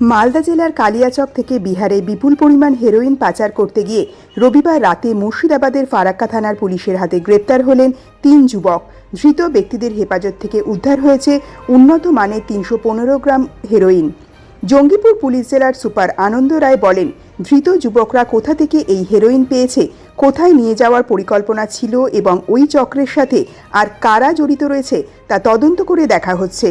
মালদা জেলার কালিয়াচক থেকে বিহারে বিপুল পরিমাণ হেরোইন পাচার করতে গিয়ে রবিবার রাতে মুর্শিদাবাদের ফারাক্কা থানার পুলিশের হাতে গ্রেপ্তার হলেন তিন যুবক। ধৃত ব্যক্তিদের হেফাজত থেকে উদ্ধার হয়েছে উন্নত মানের তিনশো পনেরো গ্রাম হেরোইন জঙ্গিপুর পুলিশ জেলার সুপার আনন্দ রায় বলেন, ধৃত যুবকরা কোথা থেকে এই হেরোইন পেয়েছে, কোথায় নিয়ে যাওয়ার পরিকল্পনা ছিল এবং ওই চক্রের সাথে আর কারা জড়িত রয়েছে তা তদন্ত করে দেখা হচ্ছে।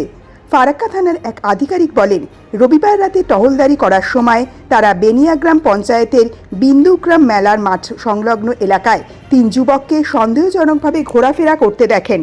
ফারাক্কা থানার এক আধিকারিক বলেন, রবিবার রাতে টহলদারি করার সময় তারা বেনিয়াগ্রাম পঞ্চায়েতের বিন্দুগ্রাম মেলার মাঠ সংলগ্ন এলাকায় তিন যুবককে সন্দেহজনকভাবে ঘোরাফেরা করতে দেখেন।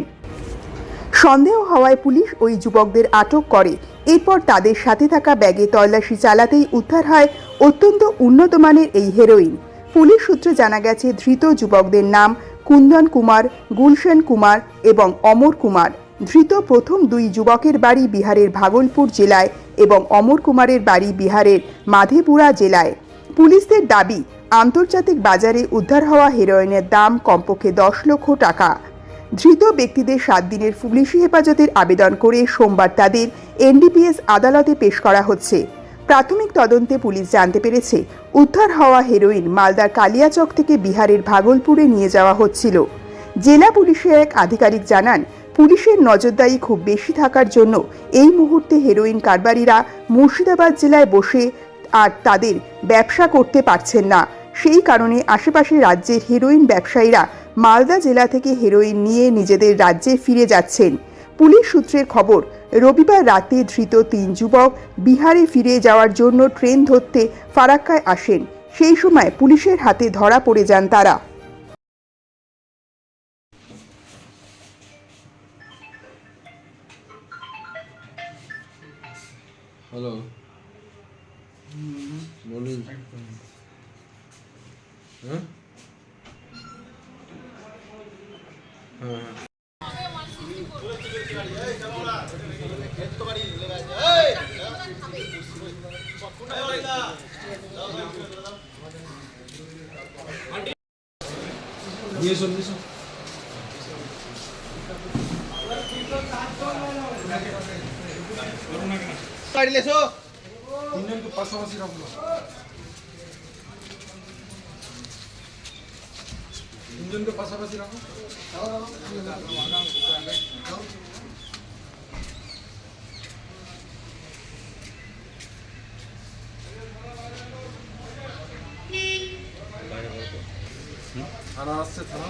সন্দেহ হওয়ায় পুলিশ ওই যুবকদের আটক করে। এরপর তাদের সাথে থাকা ব্যাগে তল্লাশি চালাতেই উদ্ধার হয় অত্যন্ত উন্নত মানের এই হেরোইন। পুলিশ সূত্রে জানা গেছে, ধৃত যুবকদের নাম কুন্দন কুমার, গুলশন কুমার এবং অমর কুমার। ধৃত প্রথম দুই যুবকের বাড়ি বিহারের ভাগলপুর জেলায় এবং অমর কুমারের বাড়ি বিহারের মাধেপুরা জেলায়। পুলিশদের দাবি, আন্তর্জাতিক বাজারে উদ্ধার হওয়া হেরোইনের দাম কমপক্ষে দশ লক্ষ টাকা। ধৃত ব্যক্তিদের সাত দিনের পুলিশি হেফাজতের আবেদন করে সোমবার তাদের এনডিপিএস আদালতে পেশ করা হচ্ছে। প্রাথমিক তদন্তে পুলিশ জানতে পেরেছে, উদ্ধার হওয়া হেরোইন মালদার কালিয়াচক থেকে বিহারের ভাগলপুরে নিয়ে যাওয়া হচ্ছিল। জেলা পুলিশের এক আধিকারিক জানান পুলিশের নজরদারি খুব বেশি থাকার জন্য এই মুহূর্তে হেরোইন কারবারিরা মুর্শিদাবাদ জেলায় বসে আর তাদের ব্যবসা করতে পারছেন না। সেই কারণে আশেপাশের রাজ্যের হেরোইন ব্যবসায়ীরা মালদা জেলা থেকে হেরোইন নিয়ে নিজেদের রাজ্যে ফিরে যাচ্ছেন। পুলিশ সূত্রের খবর, রবিবার রাতে ধৃত তিন যুবক বিহারে ফিরে যাওয়ার জন্য ট্রেন ধরতে ফারাক্কায় আসেন। সেই সময় পুলিশের হাতে ধরা পড়ে যান তারা। হ্যালো বলুন হ্যাঁ নিয়ে গাড়ি লেছো তিনজনকে পাশাপাশি রাখল তিনজনকে পাশাপাশি রাখো থানা আসছে থানা?